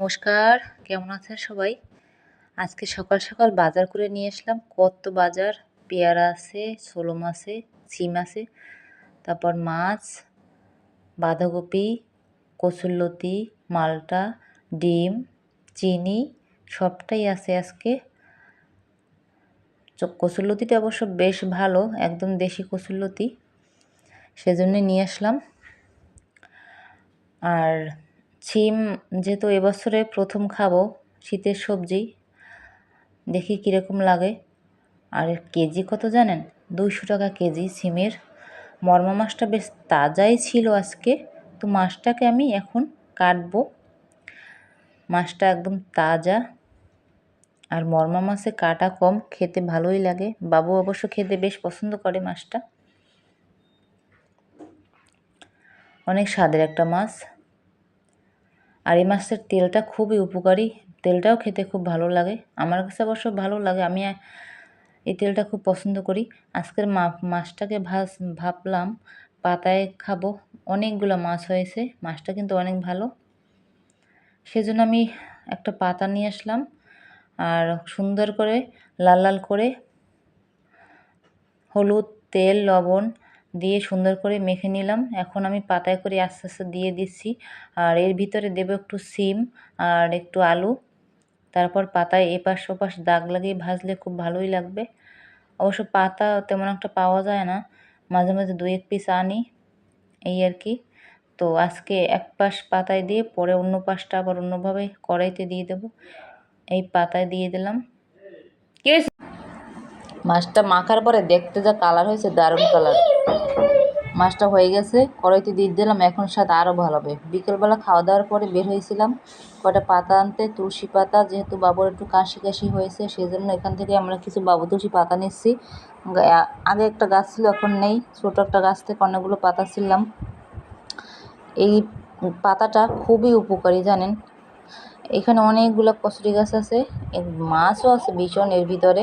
নমস্কার, কেমন আছেন সবাই? আজকে সকাল সকাল বাজার করে নিয়ে আসলাম। কত বাজার? পেয়ারা আছে সোলম আছে সিম আছে, তারপর মাছ, বাঁধাকপি, কচুরলতি, মালটা, ডিম, চিনি, সবটাই আছে আজকে। কচুরলতিটা অবশ্য বেশ ভালো, একদম দেশি কচুরলতি। সেজন্য নিয়ে আসলাম। আর ছিম যেহেতু এবছরে প্রথম খাব শীতের সবজি, দেখি কীরকম লাগে। আর কেজি কত জানেন? দুইশো টাকা কেজি সিমের মর্মা মাছটা বেশ তাজাই ছিল আজকে, তো মাছটাকে আমি এখন কাটবো। মাছটা একদম তাজা। আর মর্মা মাছে কাটা কম, খেতে ভালোই লাগে। বাবু অবশ্য খেতে বেশ পছন্দ করে মাছটা। অনেক স্বাদের একটা মাছ। আর এই মাছের তেলটা খুবই উপকারী। তেলটাও খেতে খুব ভালো লাগে। আমার কাছে অবশ্য ভালো লাগে। আমি এই তেলটা খুব পছন্দ করি। আজকের মাছটাকে ভাজ ভাবলাম পাতায় খাব। অনেকগুলো মাছ হয়েছে। মাছটা কিন্তু অনেক ভালো। সেজন্য আমি একটা পাতা নিয়ে আসলাম আর সুন্দর করে লাল লাল করে হলুদ, তেল, লবণ দিয়ে সুন্দর করে মেখে নিলাম। এখন আমি পাতায় করে আস্তে আস্তে দিয়ে দিচ্ছি। আর এর ভিতরে দেবো একটু সিম আর একটু আলু। তারপর পাতায় এপাশ ওপাশ দাগ লাগিয়ে ভাজলে খুব ভালোই লাগবে। অবশ্য পাতা তেমন একটা পাওয়া যায় না। মাঝে মাঝে দু এক পিস আনি, এই আর কি। তো আজকে এক পাশ পাতায় দিয়ে পরে অন্য পাশটা আবার অন্যভাবে কড়াইতে দিয়ে দেব। এই পাতায় দিয়ে দিলাম। মাছটা মাখার পরে দেখতে যা কালার হয়েছে, দারুণ কালার মাছটা হয়ে গেছে, কড়াইতে দিয়ে দিলাম, এখন স্বাদ আরও ভালো হবে। বিকেলবেলা খাওয়া দাওয়ার পরে বের হয়েছিলাম কটা পাতা আনতে, তুলসী পাতা, যেহেতু বাবুর একটু কাশি কাশি হয়েছে সেই জন্য এখান থেকে আমরা কিছু বাবু তুলসী পাতা নিচ্ছি। আগে একটা গাছ ছিল, এখন নেই, ছোটো একটা গাছ থেকে অনেকগুলো পাতা ছিলাম। এই পাতাটা খুবই উপকারী, জানেন? এখানে অনেকগুলো কচুরি গাছ আছে মাছও আছে ভীষণ এর ভিতরে।